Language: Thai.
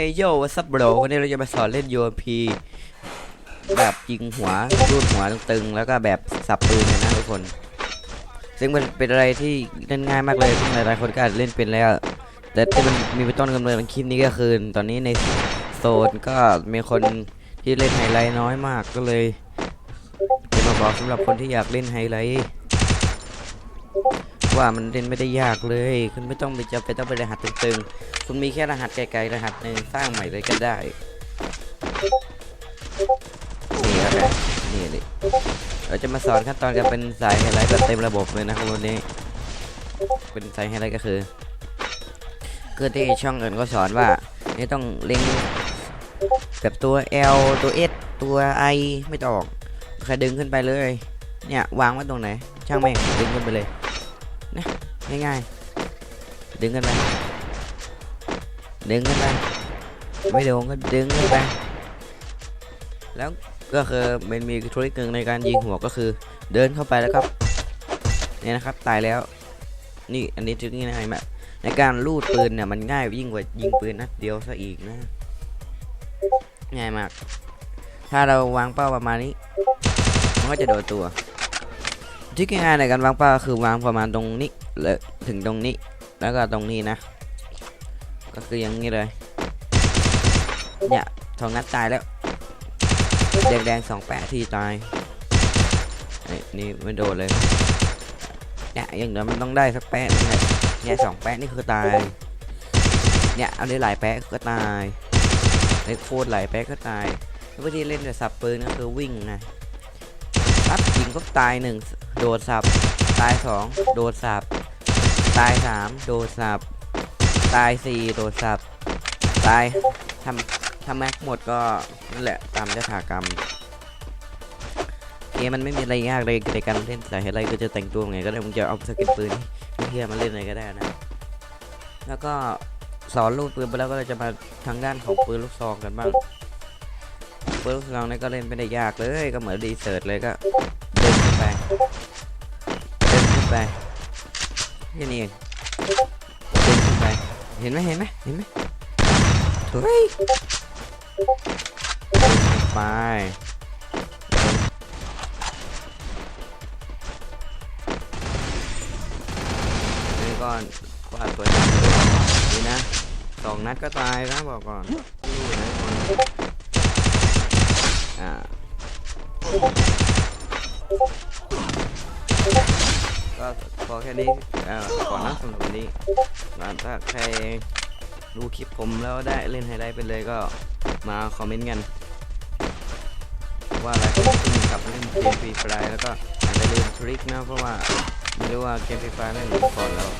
Hey yo what's up bro วันนี้เราจะมาสอนเล่น UMP แบบยิงหัวรูดหัวตึงๆแล้วก็แบบสับปืนนะทุกคน ซึ่งมันเป็นอะไรที่เล่นง่ายมากเลยซึ่งหลายๆคนก็อาจเล่นเป็นแล้ว แต่ที่มันมีเป็นต้นกำเนิดของคลิปนี้ก็คือ ตอนนี้ในโซนก็มีคนที่เล่นไฮไลท์น้อยมากก็เลยจะมาบอกสำหรับคนที่อยากเล่นไฮไลท์ ว่ามันเล่นไม่ได้ยากเลย คุณไม่ต้องไปจะไปต้องไปรหัสตึงๆ คุณมีแค่รหัสไกลๆรหัสหนึ่งสร้างใหม่เลยก็ได้นี่ครับนี่ดิเราจะมาสอนขั้นตอนการเป็นสายไฮไลท์แบบเต็มระบบเลยนะครับวันนี้ เป็นสายไฮไลท์ก็คือคือที่ช่องอื่นก็สอนว่านี่ต้องเล็งแบบตัว L ตัว S ตัว I ไม่ต้องแค่ดึงขึ้นไปเลย เนี่ยวางไว้ตรงไหน ช่างแม่งดึงขึ้นไปเลย ง่ายๆดึงกันไปดึงกันไปไม่โดนก็ดึงกันไปแล้วก็คือมันมีทริคหนึ่งในการยิงหัวก็คือ เดินเข้าไปแล้วก็เนี่ยนะครับตายแล้วนี่อันนี้ทริคง่ายมากในการลูดปืนเนี่ยมันง่ายยิ่งกว่ายิงปืนนัดเดียวซะอีกนะง่ายมาก ถ้าเราวางเป้าประมาณนี้ มันก็จะโดนตัว ทริคง่ายๆในการวางเป้าก็คือวางประมาณตรงนี้เลยถึงตรงนี้ แล้วก็ตรงนี้นะ ก็คืออย่างนี้เลย เนี่ยสองนัดตายแล้วแดงแดงๆสองแปะที่ตายนี่นี่ไม่โดนเลย เนี่ยอย่างเดียวมันต้องได้สักแปะนึงเลยเนี่ยสองแปะนี่คือตาย เนี่ยเอาได้หลายแปะก็ตายไอ้โคตรหลายแปะก็ตายวิธีเล่นแต่สับปืนก็คือวิ่งนะรับยิงก็ตายหนึ่ง โดดสับ ตายสองโดดสับ ตายสามโดดสับ ตายสี่โดดสับ ตายทำทำแม็กหมดก็นั่นแหละตามยถากรรมเกมมันไม่มีอะไรยากเลยในการเล่นแต่อะไรก็จะแต่งตัวไงก็ได้มึงจะเอาสกินปืนเทียมาเล่นอะไรก็ได้นะ แล้วก็สอนลูกปืนไปแล้วก็จะมาทางด้านของปืนลูกซองกันบ้างปืนลูกซองนี่ก็เล่นไม่ได้ยากเลยก็เหมือนดีเซิร์ตเลยก็เดินไป ไปแค่นี้เองดินขึ้นไป เห็นไหมเห็นไหมเห็นไหมเฮ้ยไปนี่ก่อนกวาดตัวนี้ดีนะสองนัดก็ตายนะบอกก่อนดูนะคนอ่า พอแค่นี้เอ่อก่อนนะสำหรับวันนี้แล้วถ้าใครดูคลิปผมแล้วได้เล่นไฮไลท์ไปเลยก็มาคอมเมนต์กัน ว่าอะไรที่มันกับเล่นเกมฟรีไฟล์แล้วก็อาจจะลืมทริคนะเพราะว่าไม่รู้ว่าเกมฟรีไฟล์ไม่เหมือนก่อนแล้ว